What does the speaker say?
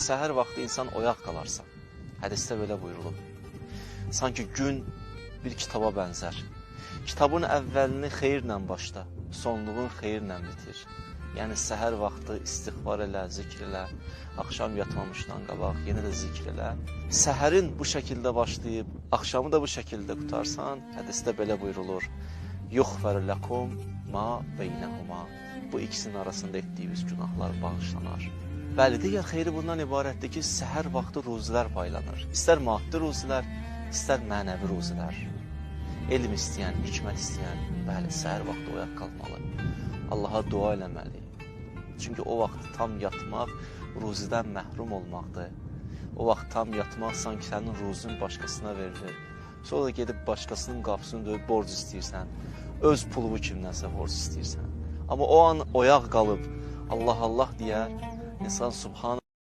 Səhər vaxtı insan oyaq qalarsa, hədisdə belə buyurulub. Sanki gün bir kitaba bənzər. Kitabın əvvəlini xeyirlə başla, sonluğun xeyirlə bitir. Yəni səhər vaxtı istiğfar elə, zikr elə, axşam yatmamışdan qabaq yenə də zikr elə. Səhərin bu şəkildə başlayıb, axşamı da bu şəkildə qutarsan, hədisdə belə buyurulur. Yuxfər ləkum ma beynəhuma. Bu ikisinin arasında etdiyiniz günahlar bağışlanar. Bəli, digər xeyri bundan ibarətdir ki, səhər vaxtı ruzilər paylanır. İstər maddi ruzilər, istər mənəvi ruzilər. Elm istəyən, hikmət istəyən, bəli, səhər vaxtı oyaq qalmalı. Allaha dua eləməli. Çünki o vaxt tam yatmaq ruzidən məhrum olmaqdır. O vaxt tam yatmaq sanki sənin ruzun başqasına verilir. Sonra gedib başqasının qapısını döyüb borc istəyirsən. Öz pulunu kimdənsə borc istəyirsən. Amma o an oyaq qalıb Allah Allah deyər, insan subhan